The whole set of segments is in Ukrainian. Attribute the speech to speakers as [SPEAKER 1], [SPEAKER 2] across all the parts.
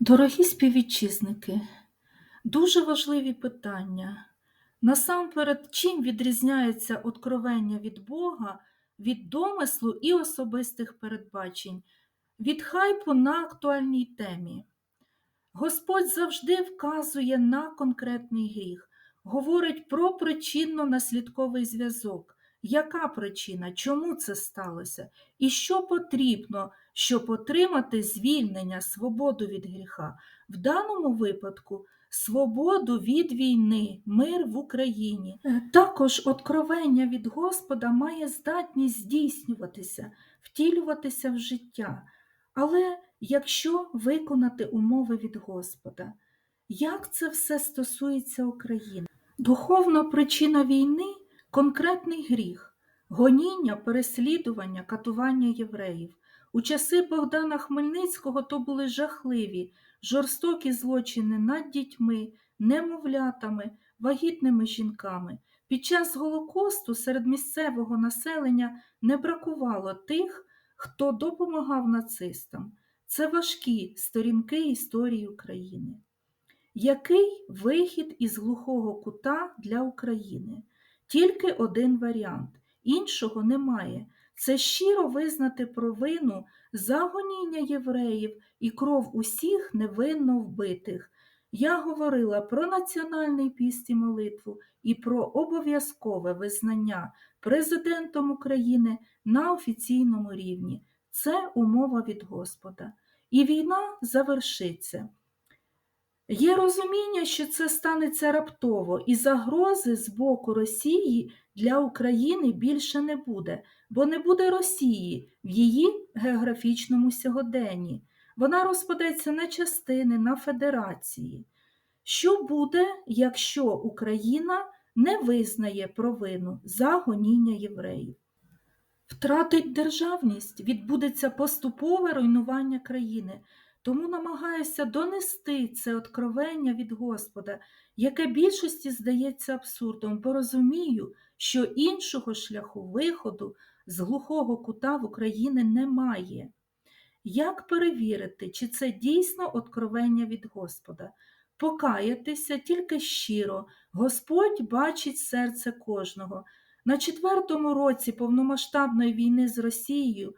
[SPEAKER 1] Дорогі співвітчизники, дуже важливі питання. Насамперед, чим відрізняється откровення від Бога від домислу і особистих передбачень, від хайпу на актуальній темі? Господь завжди вказує на конкретний гріх, говорить про причинно-наслідковий зв'язок. Яка причина, чому це сталося? І що потрібно, щоб отримати звільнення, свободу від гріха? В даному випадку свободу від війни, мир в Україні. Також откровення від Господа має здатність здійснюватися, втілюватися в життя. Але якщо виконати умови від Господа, як це все стосується України? Духовна причина війни конкретний гріх, гоніння, переслідування, катування євреїв. У часи Богдана Хмельницького то були жахливі, жорстокі злочини над дітьми, немовлятами, вагітними жінками. Під час Голокосту серед місцевого населення не бракувало тих, хто допомагав нацистам. Це важкі сторінки історії України. Який вихід із глухого кута для України? Тільки один варіант, іншого немає. Це щиро визнати провину загоніння євреїв і кров усіх невинно вбитих. Я говорила про національний піст і молитву і про обов'язкове визнання президентом України на офіційному рівні. Це умова від Господа. І війна завершиться. Є розуміння, що це станеться раптово, і загрози з боку Росії для України більше не буде, бо не буде Росії в її географічному сьогоденні. Вона розпадеться на частини, на федерації. Що буде, якщо Україна не визнає провину за гоніння євреїв? Втратить державність, відбудеться поступове руйнування країни. Тому намагаюся донести це откровення від Господа, яке більшості здається абсурдом, бо розумію, що іншого шляху виходу з глухого кута в Україні немає. Як перевірити, чи це дійсно откровення від Господа? Покаятися тільки щиро, Господь бачить серце кожного. На четвертому році повномасштабної війни з Росією.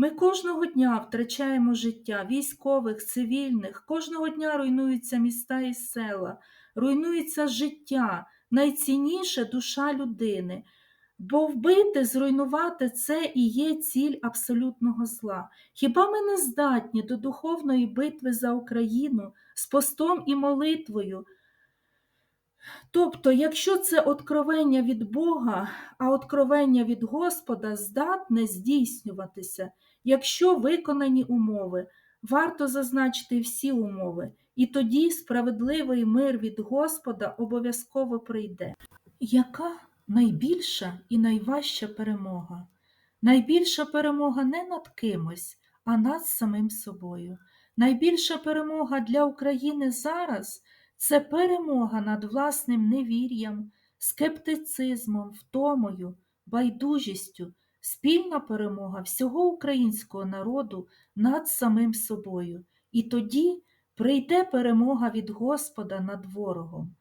[SPEAKER 1] Ми кожного дня втрачаємо життя військових, цивільних, кожного дня руйнуються міста і села, руйнується життя, найцінніше душа людини. Бо вбити, зруйнувати це і є ціль абсолютного зла. Хіба ми не здатні до духовної битви за Україну з постом і молитвою? Тобто, якщо це откровення від Бога, а откровення від Господа здатне здійснюватися, якщо виконані умови, варто зазначити всі умови, і тоді справедливий мир від Господа обов'язково прийде. Яка найбільша і найважча перемога? Найбільша перемога не над кимось, а над самим собою. Найбільша перемога для України зараз це перемога над власним невір'ям, скептицизмом, втомою, байдужістю, спільна перемога всього українського народу над самим собою. І тоді прийде перемога від Господа над ворогом.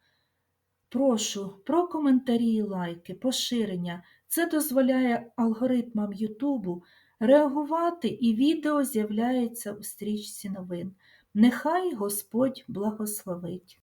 [SPEAKER 1] Прошу про коментарі і лайки, поширення. Це дозволяє алгоритмам Ютубу реагувати, і відео з'являється у стрічці новин. Нехай Господь благословить.